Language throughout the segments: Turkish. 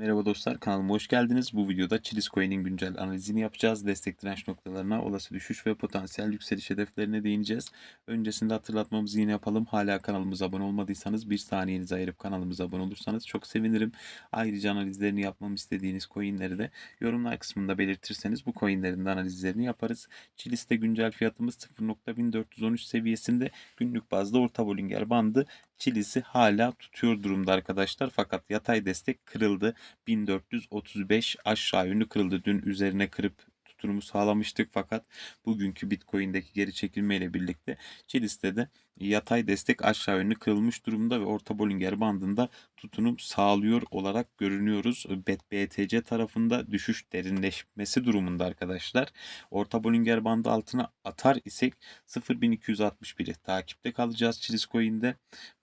Merhaba dostlar kanalıma hoş geldiniz. Bu videoda Chilis Coin'in güncel analizini yapacağız. Destek direnç noktalarına, olası düşüş ve potansiyel yükseliş hedeflerine değineceğiz. Öncesinde hatırlatmamızı yine yapalım. Hala kanalımıza abone olmadıysanız bir saniyenizi ayırıp kanalımıza abone olursanız çok sevinirim. Ayrıca analizlerini yapmamı istediğiniz coinleri de yorumlar kısmında belirtirseniz bu coinlerin de analizlerini yaparız. Chilis'te güncel fiyatımız 0.1413 seviyesinde günlük bazda orta Bollinger bandı Chilis'i hala tutuyor durumda arkadaşlar. Fakat yatay destek kırıldı. 1435 aşağı yönlü kırıldı. Dün üzerine kırıp tutunumu sağlamıştık fakat bugünkü Bitcoin'deki geri çekilme ile birlikte Chilis'te de yatay destek aşağı yönlü kırılmış durumda ve orta Bollinger bandında tutunum sağlıyor olarak görünüyoruz. BTC tarafında düşüş derinleşmesi durumunda arkadaşlar. Orta Bollinger bandı altına atar isek 0.261'i takipte kalacağız Chilis Coin'de.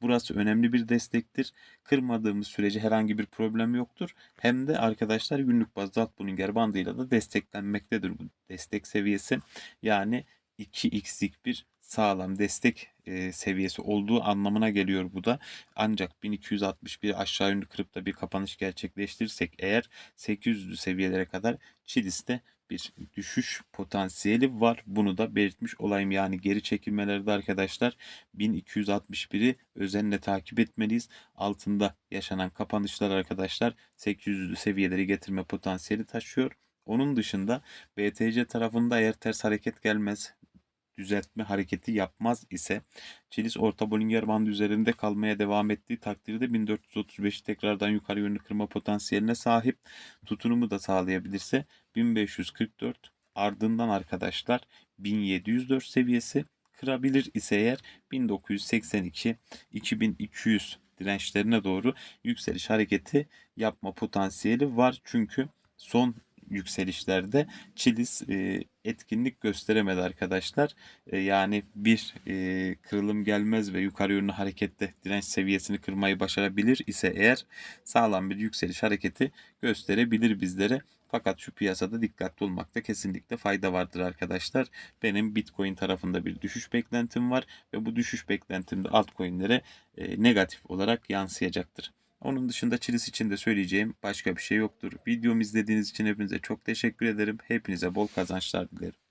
Burası önemli bir destektir. Kırmadığımız sürece herhangi bir problem yoktur. Hem de arkadaşlar günlük bazda alt Bollinger bandıyla da desteklenmektedir bu destek seviyesi. Yani 2x'lik bir sağlam destek e, seviyesi olduğu anlamına geliyor bu da. Ancak 1261 aşağı yönlü kırıp da bir kapanış gerçekleştirirsek eğer 800'lü seviyelere kadar Chilis'te bir düşüş potansiyeli var. Bunu da belirtmiş olayım. Yani geri çekilmelerde arkadaşlar 1261'i özenle takip etmeliyiz. Altında yaşanan kapanışlar arkadaşlar 800'lü seviyeleri getirme potansiyeli taşıyor. Onun dışında BTC tarafında eğer ters hareket gelmez, düzeltme hareketi yapmaz ise Chilis orta Bollinger bandı üzerinde kalmaya devam ettiği takdirde 1435'i tekrardan yukarı yönlü kırma potansiyeline sahip. Tutunumu da sağlayabilirse 1544 ardından arkadaşlar 1704 seviyesi kırabilir ise eğer 1982 2200 dirençlerine doğru yükseliş hareketi yapma potansiyeli var. Çünkü son yükselişlerde Chilis e, etkinlik gösteremedi arkadaşlar. E, yani bir e, kırılım gelmez ve yukarı yönlü harekette direnç seviyesini kırmayı başarabilir ise eğer sağlam bir yükseliş hareketi gösterebilir bizlere. Fakat şu piyasada dikkatli olmakta kesinlikle fayda vardır arkadaşlar. Benim Bitcoin tarafında bir düşüş beklentim var ve bu düşüş beklentim de altcoin'lere e, negatif olarak yansıyacaktır. Onun dışında Chilis için de söyleyeceğim başka bir şey yoktur. Videomu izlediğiniz için hepinize çok teşekkür ederim. Hepinize bol kazançlar dilerim.